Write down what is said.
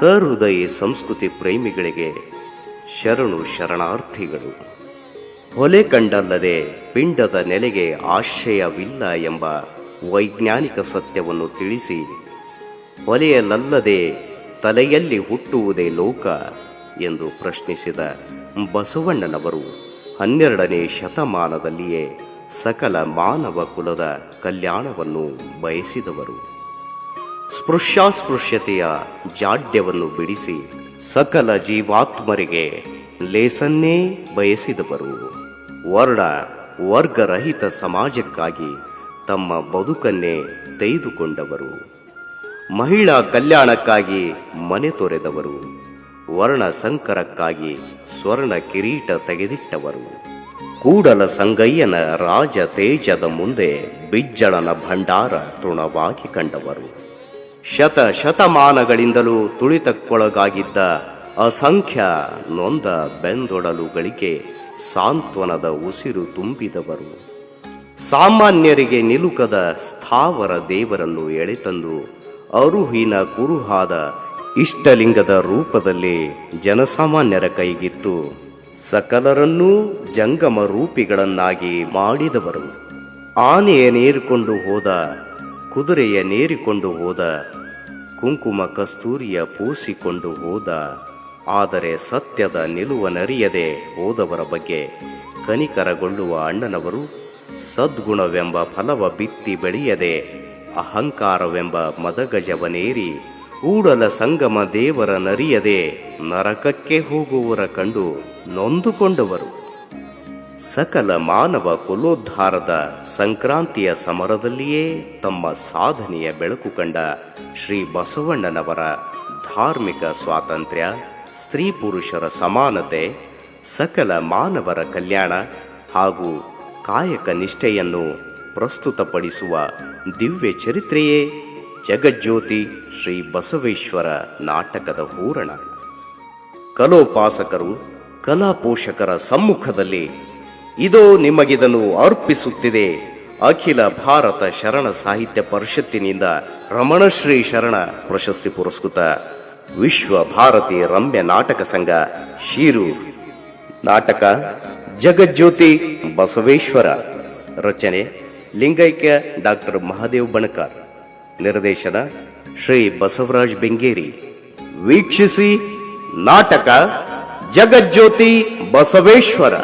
ಸಹೃದಯಿ ಸಂಸ್ಕೃತಿ ಪ್ರೇಮಿಗಳಿಗೆ ಶರಣು ಶರಣಾರ್ಥಿಗಳು. ಹೊಲೆ ಕಂಡಲ್ಲದೆ ಪಿಂಡದ ನೆಲೆಗೆ ಆಶ್ರಯವಿಲ್ಲ ಎಂಬ ವೈಜ್ಞಾನಿಕ ಸತ್ಯವನ್ನು ತಿಳಿಸಿ ಹೊಲೆಯಲ್ಲದೆ ತಲೆಯಲ್ಲಿ ಹುಟ್ಟುವುದೇ ಲೋಕ ಎಂದು ಪ್ರಶ್ನಿಸಿದ ಬಸವಣ್ಣನವರು ಹನ್ನೆರಡನೇ ಶತಮಾನದಲ್ಲಿಯೇ ಸಕಲ ಮಾನವ ಕುಲದ ಕಲ್ಯಾಣವನ್ನು ಬಯಸಿದವರು. ಸ್ಪೃಶ್ಯಾಸ್ಪೃಶ್ಯತೆಯ ಜಾಡ್ಯವನ್ನು ಬಿಡಿಸಿ ಸಕಲ ಜೀವಾತ್ಮರಿಗೆ ಲೇಸನ್ನೇ ಬಯಸಿದವರು. ವರ್ಣ ವರ್ಗರಹಿತ ಸಮಾಜಕ್ಕಾಗಿ ತಮ್ಮ ಬದುಕನ್ನೇ ತೆಗೆದುಕೊಂಡವರು. ಮಹಿಳಾ ಕಲ್ಯಾಣಕ್ಕಾಗಿ ಮನೆ ತೊರೆದವರು. ವರ್ಣ ಸಂಕರಕ್ಕಾಗಿ ಸ್ವರ್ಣ ಕಿರೀಟ ತೆಗೆದಿಟ್ಟವರು. ಕೂಡಲ ಸಂಗಯ್ಯನ ರಾಜ ತೇಜದ ಮುಂದೆ ಬಿಜ್ಜಳನ ಭಂಡಾರ ತೃಣವಾಗಿ ಕಂಡವರು. ಶತ ಶತಮಾನಗಳಿಂದಲೂ ತುಳಿತಕ್ಕೊಳಗಾಗಿದ್ದ ಅಸಂಖ್ಯ ನೊಂದ ಬೆಂದೊಡಲುಗಳಿಗೆ ಸಾಂತ್ವನದ ಉಸಿರು ತುಂಬಿದವರು. ಸಾಮಾನ್ಯರಿಗೆ ನಿಲುಕದ ಸ್ಥಾವರ ದೇವರನ್ನು ಎಳೆತಂದು ಅರುಹೀನ ಕುರುಹಾದ ಇಷ್ಟಲಿಂಗದ ರೂಪದಲ್ಲಿ ಜನಸಾಮಾನ್ಯರ ಕೈಗಿತ್ತು. ಸಕಲರನ್ನೂ ಜಂಗಮ ರೂಪಿಗಳನ್ನಾಗಿ ಮಾಡಿದವರು. ಆನೆಯ ನೇರಿಕೊಂಡು ಹೋದ ಕುದುರೆಯ ನೇರಿಕೊಂಡು ಹೋದ, ಕುಂಕುಮ ಕಸ್ತೂರಿಯ ಪೂಸಿಕೊಂಡು ಹೋದ, ಆದರೆ ಸತ್ಯದ ನಿಲುವನರಿಯದೆ ಹೋದವರ ಬಗ್ಗೆ ಕನಿಕರಗೊಳ್ಳುವ ಅಣ್ಣನವರು ಸದ್ಗುಣವೆಂಬ ಫಲವ ಬಿತ್ತಿ ಬೆಳೆಯದೆ, ಅಹಂಕಾರವೆಂಬ ಮದಗಜವನೇರಿ ಕೂಡಲ ಸಂಗಮ ದೇವರ ನರಿಯದೆ ನರಕಕ್ಕೆ ಹೋಗುವರ ಕಂಡು ನೊಂದುಕೊಂಡವರು. ಸಕಲ ಮಾನವ ಕುಲೋದ್ಧಾರದ ಸಂಕ್ರಾಂತಿಯ ಸಮರದಲ್ಲಿಯೇ ತಮ್ಮ ಸಾಧನೆಯ ಬೆಳಕು ಕಂಡ ಶ್ರೀ ಬಸವಣ್ಣನವರ ಧಾರ್ಮಿಕ ಸ್ವಾತಂತ್ರ್ಯ, ಸ್ತ್ರೀ ಪುರುಷರ ಸಮಾನತೆ, ಸಕಲ ಮಾನವರ ಕಲ್ಯಾಣ ಹಾಗೂ ಕಾಯಕ ನಿಷ್ಠೆಯನ್ನು ಪ್ರಸ್ತುತಪಡಿಸುವ ದಿವ್ಯ ಚರಿತ್ರೆಯೇ ಜಗಜ್ಯೋತಿ ಶ್ರೀ ಬಸವೇಶ್ವರ ನಾಟಕದ ಹೂರಣ. ಕಲೋಪಾಸಕರು, ಕಲಾಪೋಷಕರ ಸಮ್ಮುಖದಲ್ಲಿ ಇದೋ ನಿಮಗಿದನ್ನು ಅರ್ಪಿಸುತ್ತಿದೆ. ಅಖಿಲ ಭಾರತ ಶರಣ ಸಾಹಿತ್ಯ ಪರಿಷತ್ತಿನಿಂದ ರಮಣಶ್ರೀ ಶರಣ ಪ್ರಶಸ್ತಿ ಪುರಸ್ಕೃತ ವಿಶ್ವ ಭಾರತಿ ರಮ್ಯ ನಾಟಕ ಸಂಘ ಶೀರು. ನಾಟಕ ಜಗಜ್ಯೋತಿ ಬಸವೇಶ್ವರ. ರಚನೆ ಲಿಂಗೈಕ್ಯ ಡಾಕ್ಟರ್ ಮಹಾದೇವ್ ಬಣಕಾರ್. ನಿರ್ದೇಶನ ಶ್ರೀ ಬಸವರಾಜ್ ಬೆಂಗೇರಿ. ವೀಕ್ಷಿಸಿ ನಾಟಕ ಜಗಜ್ಯೋತಿ ಬಸವೇಶ್ವರ.